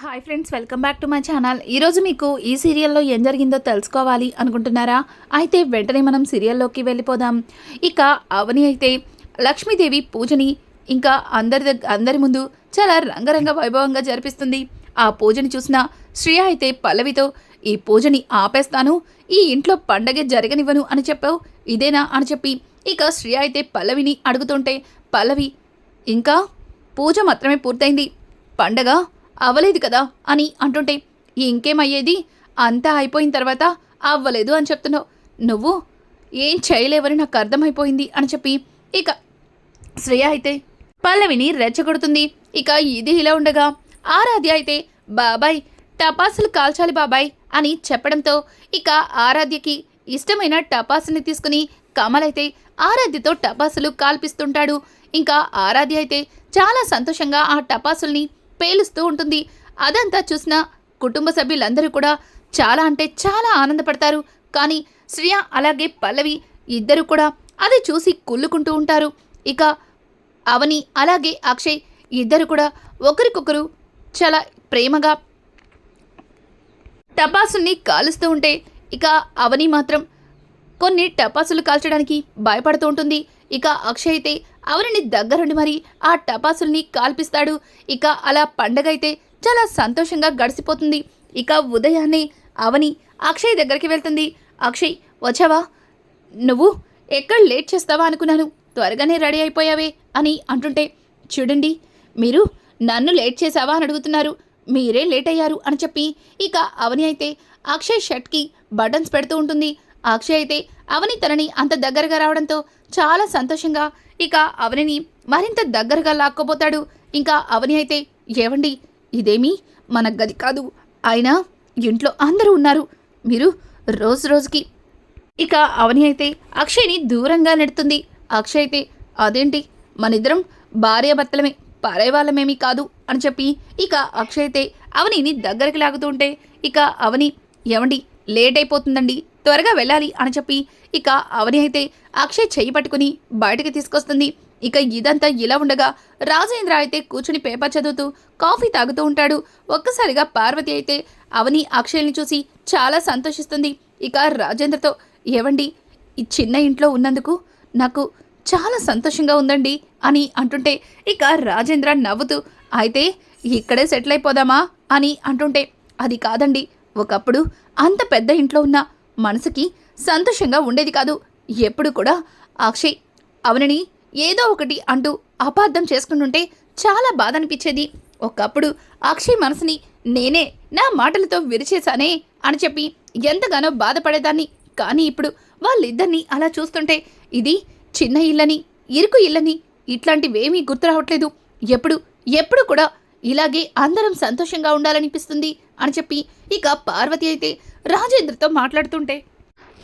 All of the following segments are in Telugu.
Hi friends welcome back to my channel ఈరోజు మీకు ఈ సీరియల్లో ఏం జరిగిందో తెలుసుకోవాలి అనుకుంటున్నారా? అయితే వెంటనే మనం సీరియల్లోకి వెళ్ళిపోదాం. ఇక అవని అయితే లక్ష్మీదేవి పూజని ఇంకా అందరి దగ్గ అందరి ముందు చాలా రంగరంగ వైభవంగా జరిపిస్తుంది. ఆ పూజని చూసిన శ్రియ అయితే పల్లవితో ఈ పూజని ఆపేస్తాను ఈ ఇంట్లో పండగే జరగనివ్వను అని చెప్పావు. ఇదేనా అని చెప్పి ఇక శ్రియ అయితే పల్లవిని అడుగుతుంటే పల్లవి ఇంకా పూజ మాత్రమే పూర్తయింది. పండగ అవ్వలేదు కదా అని అంటుంటే ఇంకేమయ్యేది? అంతా అయిపోయిన తర్వాత అవ్వలేదు అని చెప్తున్నావు. నువ్వు ఏం చేయలేవని నాకు అర్థమైపోయింది అని చెప్పి ఇక శ్రేయ అయితే పల్లవిని రెచ్చగొడుతుంది. ఇక ఇది ఇలా ఉండగా ఆరాధ్య అయితే బాబాయ్ టపాసులు కాల్చాలి బాబాయ్ అని చెప్పడంతో ఇక ఆరాధ్యకి ఇష్టమైన టపాసుని తీసుకుని కమల్ అయితే ఆరాధ్యతో టపాసులు కాల్పిస్తుంటాడు. ఇంకా ఆరాధ్య అయితే చాలా సంతోషంగా ఆ టపాసుల్ని పేలుస్తూ ఉంటుంది. అదంతా చూసిన కుటుంబ సభ్యులందరూ కూడా చాలా అంటే చాలా ఆనందపడతారు. కానీ శ్రియ అలాగే పల్లవి ఇద్దరు కూడా అది చూసి కుళ్ళుకుంటూ ఉంటారు. ఇక అవని అలాగే అక్షయ్ ఇద్దరు కూడా ఒకరికొకరు చాలా ప్రేమగా టపాసుల్ని కాలుస్తూ ఉంటే ఇక అవని మాత్రం కొన్ని టపాసులు కాల్చడానికి భయపడుతూ ఉంటుంది. ఇక అక్షయ్ అయితే అవనిని దగ్గరుండి మరి ఆ టపాసుల్ని కాల్పిస్తాడు. ఇక అలా పండగ అయితే చాలా సంతోషంగా గడిచిపోతుంది ఇక ఉదయాన్నే అవని అక్షయ్ దగ్గరికి వెళ్తుంది. అక్షయ్ వచ్చావా? నువ్వు ఎక్కడ లేట్ చేస్తావా అనుకున్నాను. త్వరగానే రెడీ అయిపోయావే అని అంటుంటే చూడండి మీరు నన్ను లేట్ చేసావా అని అడుగుతున్నారు. మీరే లేట్ అయ్యారు అని చెప్పి ఇక అవని అయితే అక్షయ్ షర్ట్కి బటన్స్ పెడుతూ ఉంటుంది. అక్షయ్ అయితే అవని తనని అంత దగ్గరగా రావడంతో చాలా సంతోషంగా ఇక అవనిని మరింత దగ్గరగా లాక్కపోతాడు ఇంకా అవని అయితే ఏవండి ఇదేమీ మన గది కాదు. అయినా ఇంట్లో అందరూ ఉన్నారు. మీరు రోజు రోజుకి ఇక అవని అయితే అక్షయ్ని దూరంగా నెడుతుంది. అక్షయ్ అయితే అదేంటి? మనిద్దరం భార్యాభర్తలమే పారే వాళ్ళమేమీ కాదు అని చెప్పి ఇక అక్షయ్ అయితే అవనిని దగ్గరికి లాగుతూ ఉంటే ఇక అవని ఏమండి లేట్ అయిపోతుందండి. త్వరగా వెళ్ళాలి అని చెప్పి ఇక అవని అయితే అక్షయ్ చెయ్యి పట్టుకుని బయటకి తీసుకొస్తుంది. ఇక ఇదంతా ఇలా ఉండగా రాజేంద్ర అయితే కూర్చుని పేపర్ చదువుతూ కాఫీ తాగుతూ ఉంటాడు. ఒక్కసారిగా పార్వతి అయితే అవని అక్షయ్ని చూసి చాలా సంతోషిస్తుంది. ఇక రాజేంద్రతో ఏవండి ఈ చిన్న ఇంట్లో ఉన్నందుకు నాకు చాలా సంతోషంగా ఉందండి అని అంటుంటే ఇక రాజేంద్ర నవ్వుతూ అయితే ఇక్కడే సెటిల్ అయిపోదామా? అని అంటుంటే అది కాదండి ఒకప్పుడు అంత పెద్ద ఇంట్లో ఉన్న మనసుకి సంతోషంగా ఉండేది కాదు. ఎప్పుడు కూడా అక్షయ్ అవనని ఏదో ఒకటి అంటూ అపార్థం చేసుకుంటుంటే చాలా బాధ అనిపించేది ఒకప్పుడు అక్షయ్ మనసుని నేనే నా మాటలతో విరిచేశానే అని చెప్పి ఎంతగానో బాధపడేదాన్ని. కానీ ఇప్పుడు వాళ్ళిద్దరినీ అలా చూస్తుంటే ఇది చిన్న ఇల్లని ఇరుకు ఇల్లని ఇట్లాంటివేమీ గుర్తు రావట్లేదు. ఎప్పుడు ఎప్పుడు కూడా ఇలాగే అందరం సంతోషంగా ఉండాలనిపిస్తుంది అని చెప్పి ఇక పార్వతి అయితే రాజేంద్రతో మాట్లాడుతుంటే.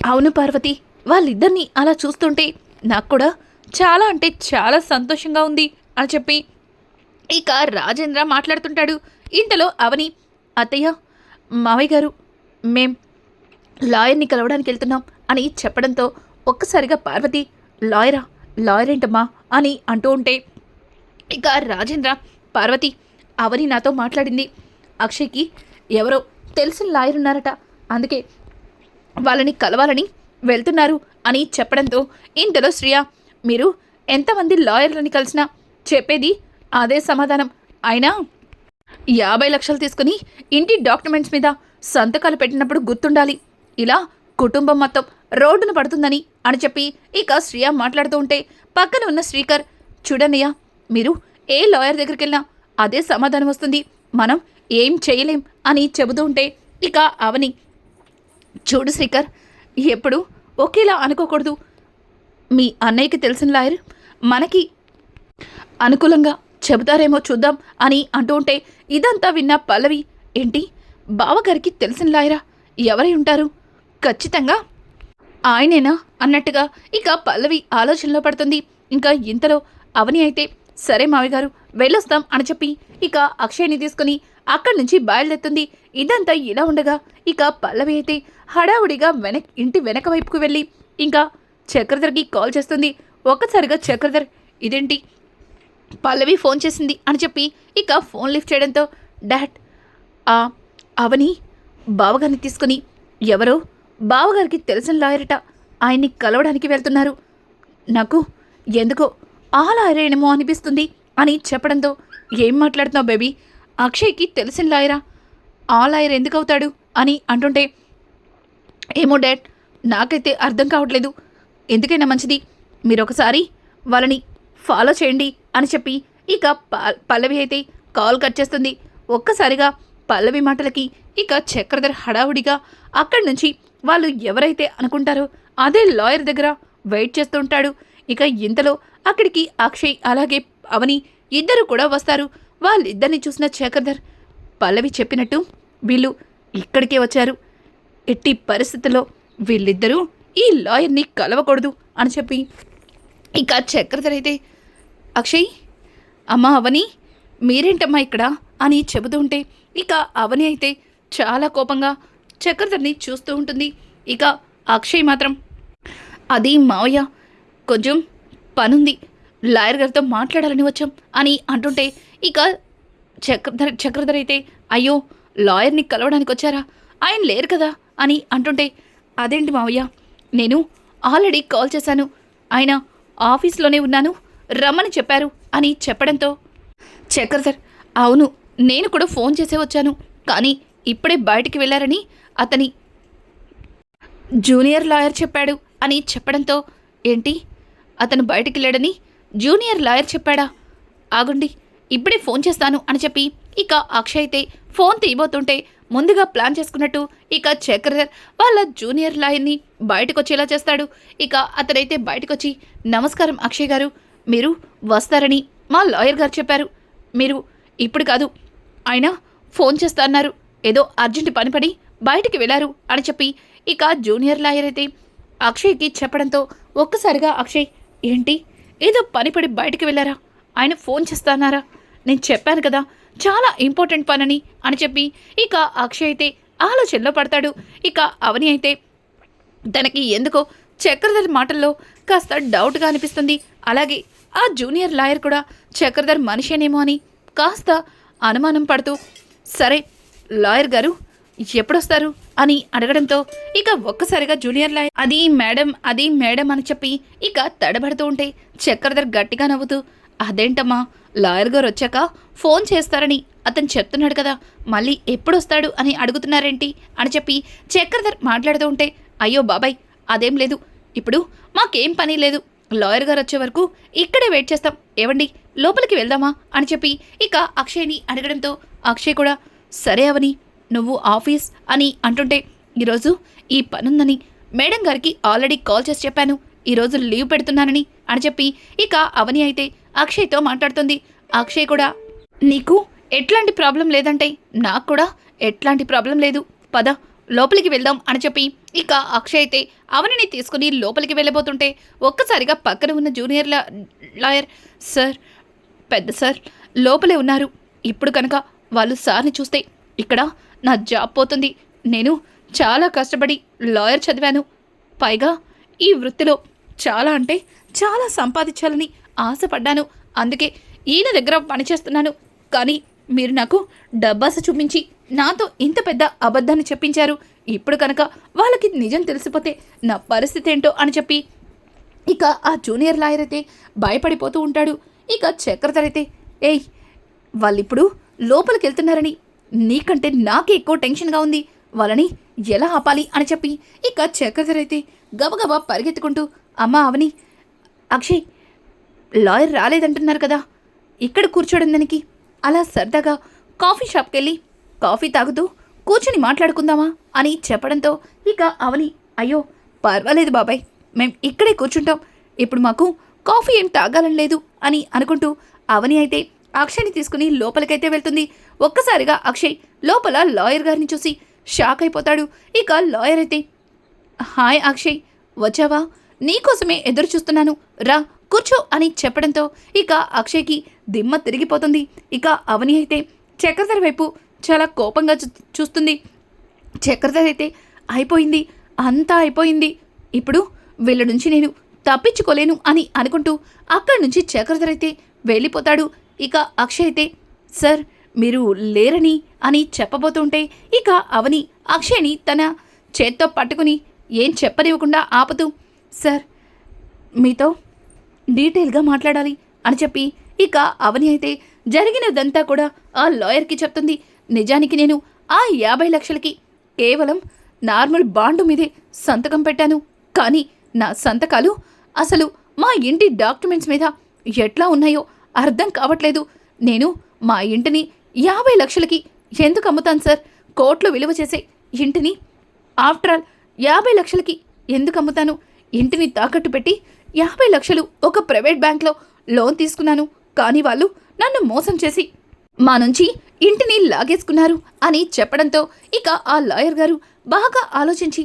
అవును పార్వతి వాళ్ళిద్దరినీ అలా చూస్తుంటే నాకు కూడా చాలా అంటే చాలా సంతోషంగా ఉంది అని చెప్పి. ఇక రాజేంద్ర మాట్లాడుతుంటాడు. ఇంతలో అవని అత్తయ్య మావయ్య గారు మేం లాయర్ని కలవడానికి వెళ్తున్నాం అని చెప్పడంతో ఒక్కసారిగా పార్వతి లాయరా లాయర్ ఏంటమ్మా అని అంటూ ఉంటే. ఇక రాజేంద్ర పార్వతి అవని నాతో మాట్లాడింది. అక్షయ్కి ఎవరో తెలిసిన లాయర్ ఉన్నారట. అందుకే వాళ్ళని కలవాలని వెళ్తున్నారు అని చెప్పడంతో ఇంతలో శ్రియ మీరు ఎంతమంది లాయర్లని కలిసినా చెప్పేది అదే సమాధానం. అయినా యాభై లక్షలు తీసుకుని ఇంటి డాక్యుమెంట్స్ మీద సంతకాలు పెట్టినప్పుడు గుర్తుండాలి. ఇలా కుటుంబం మొత్తం రోడ్డున పడుతుందని అని చెప్పి ఇక శ్రియ మాట్లాడుతూ ఉంటే పక్కన ఉన్న శ్రీకర్ చూడన్నయ్య మీరు ఏ లాయర్ దగ్గరికి వెళ్ళినా అదే సమాధానం వస్తుంది. మనం ఏం చేయలేం అని చెబుతూ ఉంటే ఇక అవని చూడు శ్రీకర్ ఎప్పుడు ఒకేలా అనుకోకూడదు. మీ అన్నయ్యకి తెలిసిన లాయర్ మనకి అనుకూలంగా చెబుతారేమో చూద్దాం అని అంటూ ఉంటే ఇదంతా విన్న పల్లవి ఏంటి? బావగారికి తెలిసిన లాయరా? ఎవరై ఉంటారు? ఖచ్చితంగా ఆయనేనా? అన్నట్టుగా ఇక పల్లవి ఆలోచనలో పడుతుంది. ఇంకా ఇంతలో అవని అయితే సరే మావి గారు వెళ్ళొస్తాం అని చెప్పి ఇక అక్షయ్ని తీసుకుని అక్కడి నుంచి బయలుదేరుతుంది. ఇదంతా ఇలా ఉండగా ఇక పల్లవి అయితే హడావుడిగా వెనక్ ఇంటి వెనక వైపుకు వెళ్ళి ఇంకా చక్రధర్కి కాల్ చేస్తుంది. ఒక్కసారిగా చక్రధర్ ఇదేంటి? పల్లవి ఫోన్ చేసింది అని చెప్పి ఇక ఫోన్ లిఫ్ట్ చేయడంతో డాడ్ ఆ అవని బావగారిని తీసుకుని ఎవరో బావగారికి తెలిసిన లాయరట ఆయన్ని కలవడానికి వెళ్తున్నారు. నాకు ఎందుకో ఆ లాయరేనేమో అనిపిస్తుంది అని చెప్పడంతో ఏం మాట్లాడుతున్నావు బేబీ? అక్షయ్కి తెలిసిన లాయరా? ఆ లాయర్ ఎందుకు అవుతాడు అని అంటుంటే ఏమో డాడ్ నాకైతే అర్థం కావట్లేదు. ఎందుకైనా మంచిది మీరు ఒకసారి వాళ్ళని ఫాలో చేయండి అని చెప్పి ఇక ప- పల్లవి అయితే కాల్ కట్ చేస్తుంది. ఒక్కసారిగా పల్లవి మాటలకి ఇక చక్రధర్ హడావుడిగా అక్కడి నుంచి వాళ్ళు ఎవరైతే అనుకుంటారో అదే లాయర్ దగ్గర వెయిట్ చేస్తూ ఉంటాడు. ఇక ఇంతలో అక్కడికి అక్షయ్ అలాగే అవని ఇద్దరు కూడా వస్తారు. వాళ్ళిద్దరిని చూసిన చక్రధర్ పల్లవి చెప్పినట్టు వీళ్ళు ఇక్కడికే వచ్చారు. ఎట్టి పరిస్థితుల్లో వీళ్ళిద్దరూ ఈ లాయర్ని కలవకూడదు అని చెప్పి ఇక చక్రధర్ అయితే అక్షయ్ అమ్మా అవని మీరేంటమ్మా ఇక్కడ? అని చెబుతూ ఉంటే ఇక అవని అయితే చాలా కోపంగా చక్రధర్ని చూస్తూ ఉంటుంది. ఇక అక్షయ్ మాత్రం అది మావయ్య కొంచెం పనుంది లాయర్ గారితో మాట్లాడాలని వచ్చాం అని అంటుంటే ఇక చక్రధర్ చక్రధర్ అయితే అయ్యో లాయర్ని కలవడానికి వచ్చారా? ఆయన లేరు కదా అని అంటుంటే అదేంటి మావయ్య నేను ఆల్రెడీ కాల్ చేశాను. ఆయన ఆఫీస్లోనే ఉన్నాను. రమ్మని చెప్పారు అని చెప్పడంతో చక్రధర్ అవును నేను కూడా ఫోన్ చేసే వచ్చాను. కానీ ఇప్పుడే బయటికి వెళ్ళారని అతని జూనియర్ లాయర్ చెప్పాడు అని చెప్పడంతో ఏంటి? అతను బయటికి వెళ్ళాడని జూనియర్ లాయర్ చెప్పాడా? ఆగుండి ఇప్పుడే ఫోన్ చేస్తాను అని చెప్పి ఇక అక్షయ్ అయితే ఫోన్ తీయబోతుంటే ముందుగా ప్లాన్ చేసుకున్నట్టు ఇక చక్రధర్ వాళ్ళ జూనియర్ లాయర్ని బయటకు వచ్చేలా చేస్తాడు. ఇక అతనైతే బయటకొచ్చి నమస్కారం అక్షయ్ గారు మీరు వస్తారని మా లాయర్ గారు చెప్పారు. మీరు ఇప్పుడు కాదు ఆయన ఫోన్ చేస్తా అన్నారు. ఏదో అర్జెంట్ పని పడి బయటికి వెళ్ళారు అని చెప్పి ఇక జూనియర్ లాయర్ అయితే అక్షయ్కి చెప్పడంతో ఒక్కసారిగా అక్షయ్ ఏంటి? ఏదో పని పడి బయటికి వెళ్ళారా? ఆయన ఫోన్ చేస్తానారా నేను చెప్పాను కదా చాలా ఇంపార్టెంట్ పనని అని చెప్పి. ఇక అక్షయ్ అయితే ఆలోచనలో పడతాడు. ఇక అవని అయితే తనకి ఎందుకో చక్రధర్ మాటల్లో కాస్త డౌట్గా అనిపిస్తుంది. అలాగే ఆ జూనియర్ లాయర్ కూడా చక్రధర్ మనిషేనేమో అని కాస్త అనుమానం పడుతూ సరే లాయర్ గారు ఎప్పుడొస్తారు? అని అడగడంతో ఇక ఒక్కసారిగా జూనియర్ లాయర్ అది మేడం అది మేడం అని చెప్పి ఇక తడబడుతూ ఉంటే చక్రధర్ గట్టిగా నవ్వుతూ అదేంటమ్మా? లాయర్ గారు వచ్చాక ఫోన్ చేస్తారని అతను చెప్తున్నాడు కదా మళ్ళీ ఎప్పుడొస్తాడు అని అడుగుతున్నారేంటి? అని చెప్పి చక్రధర్ మాట్లాడుతూ ఉంటే అయ్యో బాబాయ్ అదేం లేదు. ఇప్పుడు మాకేం పని లేదు. లాయర్ గారు వచ్చే వరకు ఇక్కడే వెయిట్ చేస్తాం. ఏవండి లోపలికి వెళ్దామా? అని చెప్పి ఇక అక్షయ్ని అడగడంతో అక్షయ్ కూడా సరే అవని నువ్వు ఆఫీస్ అని అంటుంటే ఈరోజు ఈ పనుందని మేడం గారికి ఆల్రెడీ కాల్ చేసి చెప్పాను. ఈరోజు లీవ్ పెడుతున్నానని అని చెప్పి ఇక అవని అయితే అక్షయ్తో మాట్లాడుతుంది. అక్షయ్ కూడా నీకు ఎట్లాంటి ప్రాబ్లం లేదంటే నాకు కూడా ఎట్లాంటి ప్రాబ్లం లేదు. పద లోపలికి వెళ్దాం అని చెప్పి ఇక అక్షయ్ అయితే అవనిని తీసుకుని లోపలికి వెళ్ళబోతుంటే ఒక్కసారిగా పక్కన ఉన్న జూనియర్ లా- లాయర్ సార్ పెద్ద సార్ లోపలే ఉన్నారు. ఇప్పుడు కనుక వాళ్ళు సార్ని చూస్తే ఇక్కడ నా జాబ్ పోతుంది. నేను చాలా కష్టపడి లాయర్ చదివాను. పైగా ఈ వృత్తిలో చాలా అంటే చాలా సంపాదించాలని ఆశపడ్డాను. అందుకే ఈయన దగ్గర పనిచేస్తున్నాను. కానీ మీరు నాకు డబ్బాస చూపించి నాతో ఇంత పెద్ద అబద్ధాన్ని చెప్పించారు. ఇప్పుడు కనుక వాళ్ళకి నిజం తెలిసిపోతే నా పరిస్థితి ఏంటో అని చెప్పి ఇక ఆ జూనియర్ లాయర్ అయితే భయపడిపోతూ ఉంటాడు. ఇక చక్రధర్ అయితే ఏయ్ వాళ్ళిప్పుడు లోపలికి వెళ్తున్నారని నీకంటే నాకే ఎక్కువ టెన్షన్గా ఉంది. వాళ్ళని ఎలా ఆపాలి? అని చెప్పి ఇక చక్రధర్ అయితే గబగబా పరిగెత్తుకుంటూ అమ్మా అవని అక్షయ్ లాయర్ రాలేదంటున్నారు కదా. ఇక్కడ కూర్చోడం దానికి. అలా సరదాగా కాఫీ షాప్కి వెళ్ళి కాఫీ తాగుతూ కూర్చుని మాట్లాడుకుందామా అని చెప్పడంతో ఇక అవని అయ్యో పర్వాలేదు బాబాయ్ మేం ఇక్కడే కూర్చుంటాం. ఇప్పుడు మాకు కాఫీ ఏం తాగాలని లేదు అని అనుకుంటూ అవని అయితే అక్షయ్ని తీసుకుని లోపలికైతే వెళ్తుంది. ఒక్కసారిగా అక్షయ్ లోపల లాయర్ గారిని చూసి షాక్ అయిపోతాడు. ఇక లాయర్ అయితే హాయ్ అక్షయ్ వచ్చావా? నీకోసమే ఎదురు చూస్తున్నాను. రా కూర్చో అని చెప్పడంతో ఇక అక్షయ్కి దిమ్మ తిరిగిపోతుంది. ఇక అవని అయితే చక్రధర్ వైపు చాలా కోపంగా చూ- చూస్తుంది. చక్రధర్ అయితే అయిపోయింది అంతా అయిపోయింది. ఇప్పుడు వీళ్ళ నుంచి నేను తప్పించుకోలేను అని అనుకుంటూ అక్కడి నుంచి చక్రధర్ అయితే వెళ్ళిపోతాడు. ఇక అక్షయ్ అయితే సార్ మీరు లేరని అని చెప్పబోతుంటే ఇక అవని అక్షయ్ని తన చేత్తో పట్టుకుని ఏం చెప్పనివ్వకుండా ఆపుతూ సార్ మీతో డీటెయిల్గా మాట్లాడాలి అని చెప్పి ఇక అవని అయితే జరిగినదంతా కూడా ఆ లాయర్కి చెప్తుంది. నిజానికి నేను ఆ యాభై లక్షలకి కేవలం నార్మల్ బాండు మీదే సంతకం పెట్టాను. కానీ నా సంతకాలు అసలు మా ఇంటి డాక్యుమెంట్స్ మీద ఎట్లా ఉన్నాయో అర్థం కావట్లేదు. నేను మా ఇంటిని యాభై లక్షలకి ఎందుకు అమ్ముతాను సార్? కోట్లు విలువ చేసే ఇంటిని ఆఫ్టర్ ఆల్ యాభై లక్షలకి ఎందుకు అమ్ముతాను? ఇంటిని తాకట్టు పెట్టి యాభై లక్షలు ఒక ప్రైవేట్ బ్యాంక్లో లోన్ తీసుకున్నాను కానీ వాళ్ళు నన్ను మోసం చేసి మా నుంచి ఇంటిని లాగేసుకున్నారు అని చెప్పడంతో ఇక ఆ లాయర్ గారు బాగా ఆలోచించి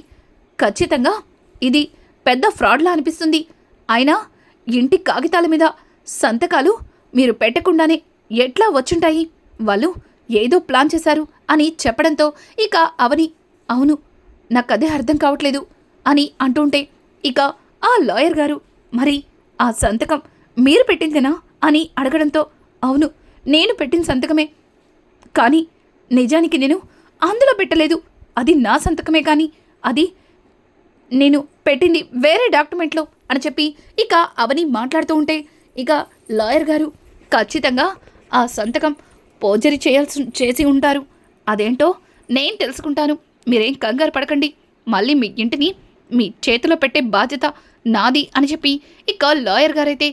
ఖచ్చితంగా ఇది పెద్ద ఫ్రాడ్లా అనిపిస్తుంది. అయినా ఇంటి కాగితాల మీద సంతకాలు మీరు పెట్టకుండానే ఎట్లా వచ్చుంటాయి? వాళ్ళు ఏదో ప్లాన్ చేశారు అని చెప్పడంతో ఇక అవని అవును నాకు అదే అర్థం కావట్లేదు అని అంటుంటే ఇక ఆ లాయర్ గారు మరి ఆ సంతకం మీరు పెట్టిందేనా అని అడగడంతో అవును నేను పెట్టిన సంతకమే. కానీ నిజానికి నేను అందులో పెట్టలేదు. అది నా సంతకమే కానీ అది నేను పెట్టింది వేరే డాక్యుమెంట్లో అని చెప్పి ఇక అవని మాట్లాడుతూ ఉంటే ఇక లాయర్ గారు ఖచ్చితంగా ఆ సంతకం పోజరీ చేయాల్సి చేసి ఉంటారు. అదేంటో నేను తెలుసుకుంటాను. మీరేం కంగారు పడకండి. మళ్ళీ మీ ఇంటిని మీ చేతిలో పెట్టే బాధ్యత నాది అని చెప్పి ఇక లాయర్ గారైతే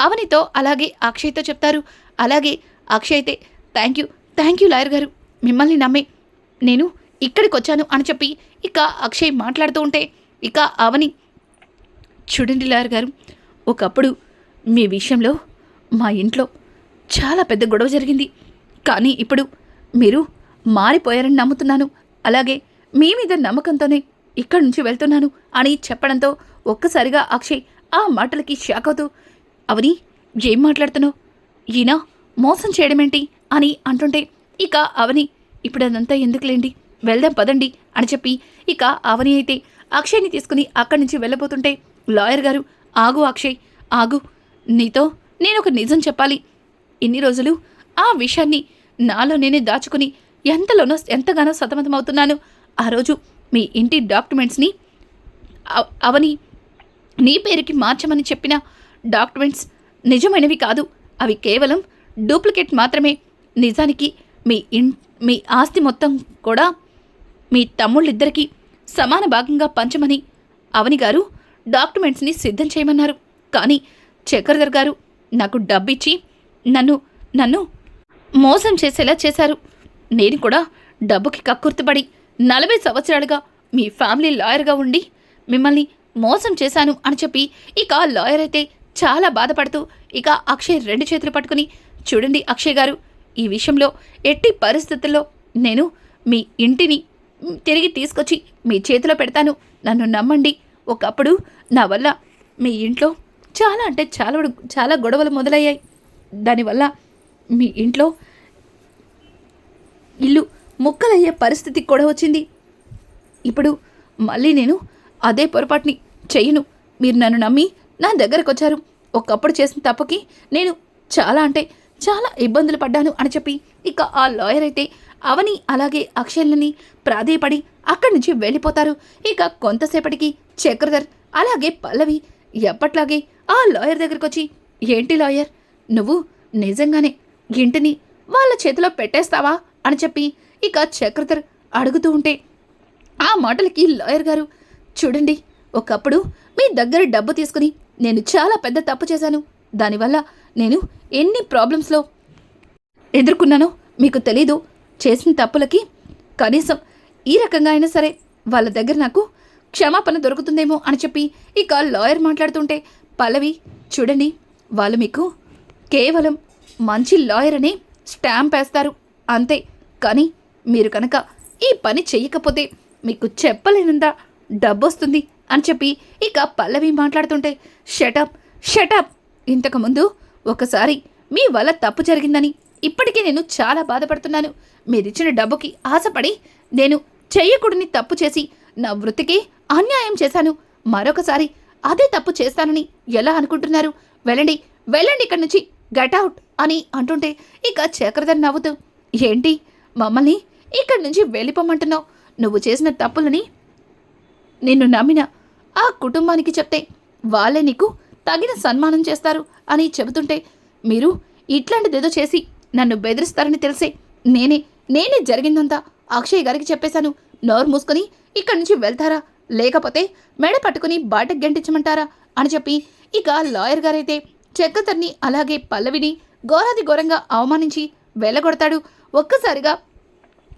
అవనితో అలాగే అక్షయ్తో చెప్తారు. అలాగే అక్షయ్ అయితే thank you thank you lawyer గారు మిమ్మల్ని నమ్మి నేను ఇక్కడికి వచ్చాను అని చెప్పి ఇక అక్షయ్ మాట్లాడుతూ ఉంటే ఇక అవని చూడండి లాయర్ గారు ఒకప్పుడు మీ విషయంలో మా ఇంట్లో చాలా పెద్ద గొడవ జరిగింది. కానీ ఇప్పుడు మీరు మారిపోయారని నమ్ముతున్నాను. అలాగే మీ మీద నమ్మకంతోనే ఇక్కడి నుంచి వెళ్తున్నాను అని చెప్పడంతో ఒక్కసారిగా అక్షయ్ ఆ మాటలకి షాక్ అవుతూ అవని ఏం మాట్లాడుతున్నావు? ఈయన మోసం చేయడమేంటి? అని అంటుంటే ఇక అవని ఇప్పుడు అదంతా ఎందుకులేండి? వెళ్దాం పదండి అని చెప్పి ఇక అవని అయితే అక్షయ్ని తీసుకుని అక్కడి నుంచి వెళ్ళబోతుంటే లాయర్ గారు ఆగు అక్షయ్ ఆగు. నీతో నేను ఒక నిజం చెప్పాలి. ఇన్ని రోజులు ఆ విషయాన్ని నాలో నేనే దాచుకుని ఎంతలోనో ఎంతగానో సతమతమవుతున్నాను. ఆ రోజు మీ ఇంటి డాక్యుమెంట్స్ని అవని నీ పేరుకి మార్చమని చెప్పిన డాక్యుమెంట్స్ నిజమైనవి కాదు. అవి కేవలం డూప్లికేట్ మాత్రమే. నిజానికి మీ ఇన్ మీ ఆస్తి మొత్తం కూడా మీ తమ్ముళ్ళిద్దరికీ సమాన భాగంగా పంచమని అవని గారు డాక్యుమెంట్స్ని సిద్ధం చేయమన్నారు. కానీ చక్రధర్ గారు నాకు డబ్బిచ్చి నన్ను నన్ను మోసం చేసేలా చేశారు. నేను కూడా డబ్బుకి కక్కుర్తిపడి నలభై సంవత్సరాలుగా మీ ఫ్యామిలీ లాయర్గా ఉండి మిమ్మల్ని మోసం చేశాను అని చెప్పి ఇక లాయర్ అయితే చాలా బాధపడుతూ ఇక అక్షయ్ రెండు చేతులు పట్టుకుని చూడండి అక్షయ్ గారు ఈ విషయంలో ఎట్టి పరిస్థితుల్లో నేను మీ ఇంటిని తిరిగి తీసుకొచ్చి మీ చేతిలో పెడతాను. నన్ను నమ్మండి. ఒకప్పుడు నా వల్ల మీ ఇంట్లో చాలా అంటే చాలా చాలా గొడవలు మొదలయ్యాయి. దానివల్ల మీ ఇంట్లో ఇల్లు ముక్కలయ్యే పరిస్థితి కూడా వచ్చింది. ఇప్పుడు మళ్ళీ నేను అదే పొరపాటుని చెయ్యను. మీరు నన్ను నమ్మి నా దగ్గరకు వచ్చారు ఒకప్పుడు చేసిన తప్పుకి నేను చాలా అంటే చాలా ఇబ్బందులు పడ్డాను అని చెప్పి ఇక ఆ లాయర్ అయితే అవని అలాగే అక్షయ్లని ప్రాధేయపడి అక్కడి నుంచి వెళ్ళిపోతారు. ఇక కొంతసేపటికి చక్రధర్ అలాగే పల్లవి ఎప్పట్లాగే ఆ లాయర్ దగ్గరికి వచ్చి ఏంటి లాయర్? నువ్వు నిజంగానే ఇంటిని వాళ్ళ చేతిలో పెట్టేస్తావా? అని చెప్పి ఇక చక్రధర్ అడుగుతూ ఉంటే ఆ మాటలకి లాయర్ గారు చూడండి ఒకప్పుడు మీ దగ్గర డబ్బు తీసుకుని నేను చాలా పెద్ద తప్పు చేశాను. దానివల్ల నేను ఎన్ని ప్రాబ్లమ్స్లో ఎదుర్కొన్నానో మీకు తెలీదు. చేసిన తప్పులకి కనీసం ఈ రకంగా అయినా సరే వాళ్ళ దగ్గర నాకు క్షమాపణ దొరుకుతుందేమో అని చెప్పి ఇక లాయర్ మాట్లాడుతుంటే పల్లవి చూడండి వాళ్ళు మీకు కేవలం మంచి లాయర్ అని స్టాంప్ వేస్తారు. అంతే. కానీ మీరు కనుక ఈ పని చెయ్యకపోతే మీకు చెప్పలేనంత డబ్బు వస్తుంది అని చెప్పి ఇక పల్లవి మాట్లాడుతుంటే షటప్ షటప్ ఇంతకుముందు ఒకసారి మీ వల్ల తప్పు జరిగిందని ఇప్పటికీ నేను చాలా బాధపడుతున్నాను. మీరిచ్చిన డబ్బుకి ఆశపడి నేను చెయ్యకుడిని తప్పు చేసి నా వృత్తికి అన్యాయం చేశాను. మరొకసారి అదే తప్పు చేస్తానని ఎలా అనుకుంటున్నారు? వెళ్ళండి వెళ్ళండి ఇక్కడి నుంచి. గెట్ అవుట్ అని అంటుంటే ఇక చక్రధర్ నవ్వుతూ ఏంటి? మమ్మల్ని ఇక్కడి నుంచి వెళ్ళిపోమంటున్నావు. నువ్వు చేసిన తప్పులని నిన్ను నమ్మిన ఆ కుటుంబానికి చెప్తే వాళ్ళే నీకు తగిన సన్మానం చేస్తారు అని చెబుతుంటే మీరు ఇట్లాంటిదేదో చేసి నన్ను బెదిరిస్తారని తెలిసే నేనే నేనే జరిగిందంతా అక్షయ్ గారికి చెప్పేశాను. నోరు మూసుకొని ఇక్కడి నుంచి వెళ్తారా? లేకపోతే మెడ పట్టుకుని బయటకు గెంటించమంటారా? అని చెప్పి ఇక లాయర్ గారైతే చక్రధర్ని అలాగే పల్లవిని ఘోరాది ఘోరంగా అవమానించి వెళ్ళగొడతాడు. ఒక్కసారిగా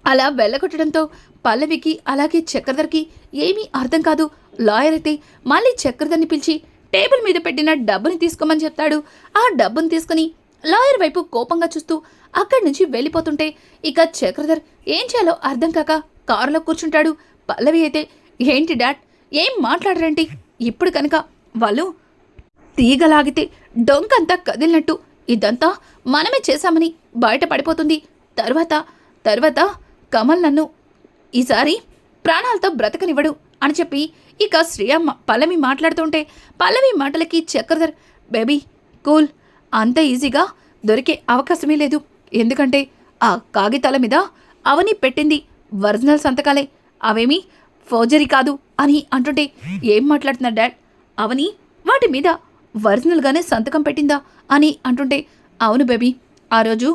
అలా వెళ్ళగొట్టడంతో పల్లవికి అలాగే చక్రధర్కి ఏమీ అర్థం కాదు. లాయర్ అయితే మళ్ళీ చక్రధర్ని పిలిచి టేబుల్ మీద పెట్టిన డబ్బుని తీసుకోమని చెప్తాడు. ఆ డబ్బుని తీసుకుని లాయర్ వైపు కోపంగా చూస్తూ అక్కడి నుంచి వెళ్ళిపోతుంటే ఇక చక్రధర్ ఏం చేయాలో అర్థం కాక కారులో కూర్చుంటాడు. పల్లవి అయితే ఏంటి డాడ్ ఏం మాట్లాడరేంటి ఇప్పుడు కనుక వాళ్ళు తీగలాగితే డొంకంతా కదిలినట్టు ఇదంతా మనమే చేశామని బయట పడిపోతుంది. తర్వాత తర్వాత కమల్ నన్ను ఈసారి ప్రాణాలతో బ్రతకనివ్వడు. అని చెప్పి ఇక శ్రియ పల్లవి మాట్లాడుతుంటే పల్లవి మాటలకి చక్రధర్ బేబీ కూల్. అంత ఈజీగా దొరికే అవకాశమే లేదు. ఎందుకంటే ఆ కాగితాల మీద అవని పెట్టింది ఒరిజినల్ సంతకాలే. అవేమీ ఫోర్జరీ కాదు అని అంటుంటే ఏం మాట్లాడుతున్నా డాడ్? అవని వాటి మీద ఒరిజినల్గానే సంతకం పెట్టిందా అని అంటుంటే అవును బేబీ ఆ రోజు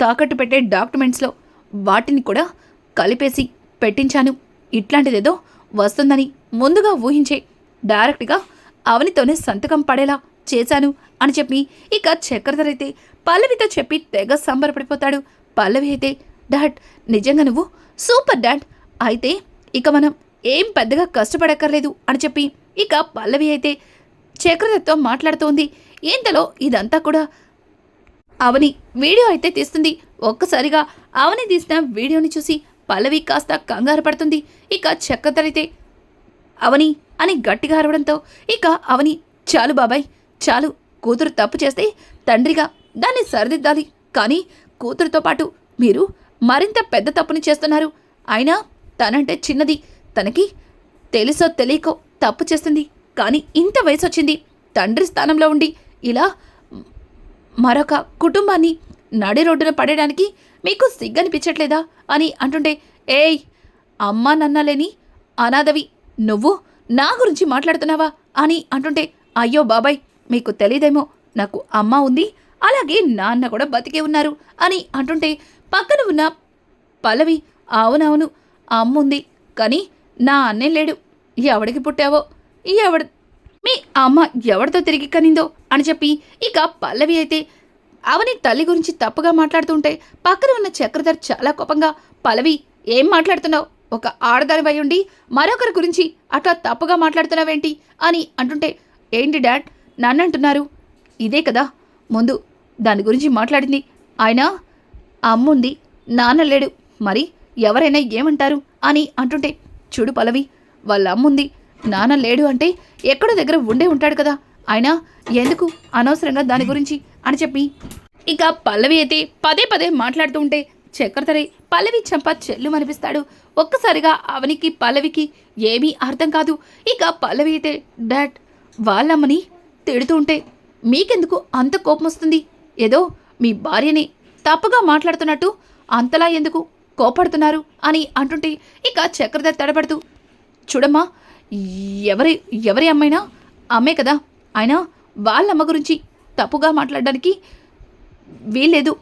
తాకట్టు పెట్టే డాక్యుమెంట్స్లో వాటిని కూడా కలిపేసి పెట్టించాను. ఇట్లాంటిదేదో వస్తుందని ముందుగా ఊహించే డైరెక్ట్గా అవనితోనే సంతకం పడేలా చేశాను అని చెప్పి ఇక చక్రధర్ అయితే పల్లవితో చెప్పి తెగ సంబరపడిపోతాడు. పల్లవి అయితే డాడ్ నిజంగా నువ్వు సూపర్ డాడ్. అయితే ఇక మనం ఏం పెద్దగా కష్టపడక్కర్లేదు అని చెప్పి ఇక పల్లవి అయితే చక్రధర్తో మాట్లాడుతోంది. ఇంతలో ఇదంతా కూడా? అవని వీడియో అయితే తీస్తుంది. ఒక్కసారిగా అవని తీసిన వీడియోని చూసి పల్లవి కాస్త కంగారు పడుతుంది. ఇక చెక్క తరితే అవని అని గట్టిగా అరవడంతో ఇక అవని చాలు బాబాయ్ చాలు కూతురు తప్పు చేస్తే తండ్రిగా దాన్ని సరిదిద్దాలి. కానీ కూతురుతో పాటు మీరు మరింత పెద్ద తప్పుని చేస్తున్నారు. అయినా తనంటే చిన్నది తనకి తెలుసో తెలియకో తప్పు చేస్తుంది. కానీ ఇంత వయసు వచ్చింది తండ్రి స్థానంలో ఉండి ఇలా మరొక కుటుంబాన్ని నడి రోడ్డున పడేయడానికి మీకు సిగ్గనిపించట్లేదా అని అంటుంటే ఏయ్ అమ్మా నన్న లేని అనాథవి నువ్వు నా గురించి మాట్లాడుతున్నావా అని అంటుంటే అయ్యో బాబాయ్ మీకు తెలియదేమో నాకు అమ్మ ఉంది అలాగే నాన్న కూడా బతికే ఉన్నారు అని అంటుంటే పక్కన ఉన్న పల్లవి అవునవును అమ్ముంది కానీ నా అన్నే లేడు ఎవడికి పుట్టావో ఎవడ మీ అమ్మ ఎవరితో తిరిగి కనిందో అని చెప్పి ఇక పల్లవి అయితే అవని తల్లి గురించి తప్పుగా మాట్లాడుతుంటే పక్కన ఉన్న చక్రధర్ చాలా కోపంగా పలవి ఏం మాట్లాడుతున్నావు? ఒక ఆడదాని ఉండి మరొకరి గురించి అట్లా తప్పుగా మాట్లాడుతున్నావేంటి? అని అంటుంటే ఏంటి డాడ్ నన్నంటున్నారు. ఇదే కదా. ముందు దాని గురించి మాట్లాడింది. ఆయన అమ్ముంది నాన్న లేడు. మరి ఎవరైనా ఏమంటారు? అని అంటుంటే చూడు పలవి వాళ్ళ అమ్ముంది నాన్న లేడు అంటే ఎక్కడో దగ్గర ఉండే ఉంటాడు కదా. ఆయన ఎందుకు అనవసరంగా దాని గురించి అని చెప్పి. ఇక పల్లవి అయితే పదే పదే మాట్లాడుతూ ఉంటే చక్రధరి పల్లవి చెంప చెల్లు అనిపిస్తాడు ఒక్కసారిగా అవనికి పల్లవికి ఏమీ అర్థం కాదు. ఇక పల్లవి అయితే డాడ్ వాళ్ళమ్మని తిడుతూ ఉంటే మీకెందుకు అంత కోపం వస్తుంది? ఏదో మీ భార్యని తప్పుగా మాట్లాడుతున్నట్టు అంతలా ఎందుకు కోపడుతున్నారు? అని అంటుంటే ఇక చక్రధర్ తడబడుతూ చూడమ్మా ఎవరి ఎవరి అమ్మైనా? అమ్మే కదా. అయినా వాళ్ళమ్మ గురించి తప్పుగా మాట్లాడడానికి వీల్లేదు.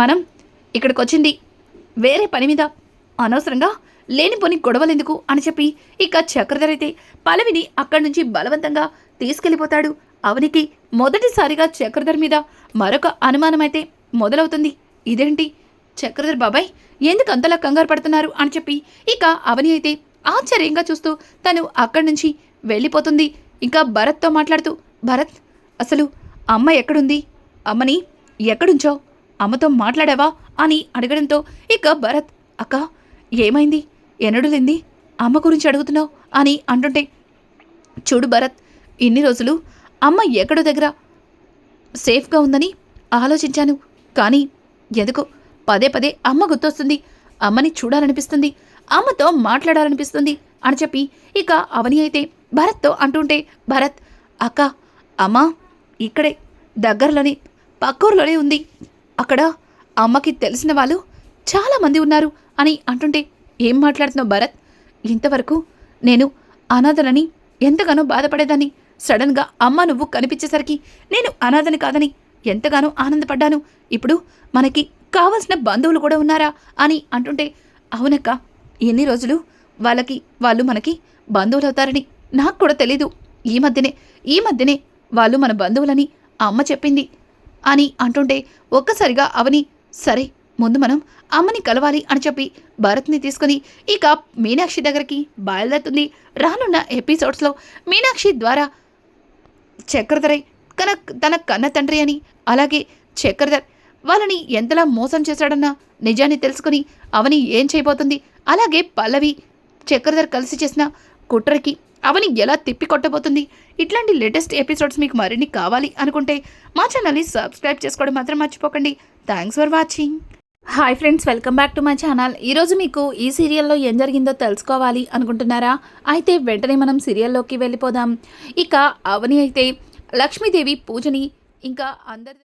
మనం ఇక్కడికి వచ్చింది వేరే పని మీద. అనవసరంగా లేనిపోని గొడవలెందుకు అని చెప్పి ఇక చక్రధర్ అయితే పలవిని అక్కడి నుంచి బలవంతంగా తీసుకెళ్ళిపోతాడు. అవనికి మొదటిసారిగా చక్రధర్ మీద మరొక అనుమానం అయితే మొదలవుతుంది. ఇదేంటి? చక్రధర్ బాబాయ్ ఎందుకు అంతలా కంగారు పడుతున్నారు అని చెప్పి ఇక అవని అయితే ఆశ్చర్యంగా చూస్తూ తను అక్కడి నుంచి వెళ్ళిపోతుంది. ఇంకా భరత్తో మాట్లాడుతూ భరత్ అసలు అమ్మ ఎక్కడుంది? అమ్మని ఎక్కడుంచావు? అమ్మతో మాట్లాడావా? అని అడగడంతో ఇక భరత్ అక్క ఏమైంది? ఎనడులింది అమ్మ గురించి అడుగుతున్నావు? అని అంటుంటే చూడు భరత్ ఇన్ని రోజులు అమ్మ ఎక్కడో దగ్గర సేఫ్గా ఉందని ఆలోచించాను. కానీ ఎందుకో పదే పదే అమ్మ గుర్తొస్తుంది. అమ్మని చూడాలనిపిస్తుంది. అమ్మతో మాట్లాడాలనిపిస్తుంది అని చెప్పి ఇక అవని అయితే భరత్తో అంటుంటే భరత్ అక్క అమ్మ ఇక్కడే దగ్గరలోనే పక్కూరులోనే ఉంది. అక్కడ అమ్మకి తెలిసిన వాళ్ళు చాలామంది ఉన్నారు అని అంటుంటే ఏం మాట్లాడుతున్నావు భరత్? ఇంతవరకు నేను అనాథనని ఎంతగానో బాధపడేదాన్ని. సడన్గా అమ్మ నువ్వు కనిపించేసరికి నేను అనాథని కాదని ఎంతగానో ఆనందపడ్డాను. ఇప్పుడు మనకి కావలసిన బంధువులు కూడా ఉన్నారా అని అంటుంటే అవునక్క ఎన్ని రోజులు వాళ్ళకి వాళ్ళు మనకి బంధువులు అవుతారని నాకు కూడా తెలీదు. ఈ మధ్యనే ఈ మధ్యనే వాళ్ళు మన బంధువులని అమ్మ చెప్పింది అని అంటుంటే ఒక్కసారిగా అవని సరే ముందు మనం అమ్మని కలవాలి అని చెప్పి భరత్ని తీసుకుని ఇక మీనాక్షి దగ్గరికి బయలుదేరుతుంది. రానున్న ఎపిసోడ్స్లో మీనాక్షి ద్వారా చక్రధరై కన తన కన్న తండ్రి అని అలాగే చక్రధర్ వాళ్ళని ఎంతలా మోసం చేశాడన్న నిజాన్ని తెలుసుకుని అవని ఏం చేయబోతుంది? అలాగే పల్లవి చక్రధర్ కలిసి చేసిన కుట్రకి అవని ఎలా తిప్పి కొట్టబోతుంది? ఇట్లాంటి లేటెస్ట్ ఎపిసోడ్స్ మీకు మరిన్ని కావాలి అనుకుంటే మా ఛానల్ని సబ్స్క్రైబ్ చేసుకోవడం మాత్రం మర్చిపోకండి. Thanks for watching hi friends welcome back to my channel ఈరోజు మీకు ఈ సీరియల్లో ఏం జరిగిందో తెలుసుకోవాలి అనుకుంటున్నారా? అయితే వెంటనే మనం సీరియల్లోకి వెళ్ళిపోదాం. ఇక అవని అయితే లక్ష్మీదేవి పూజని ఇంకా అందరి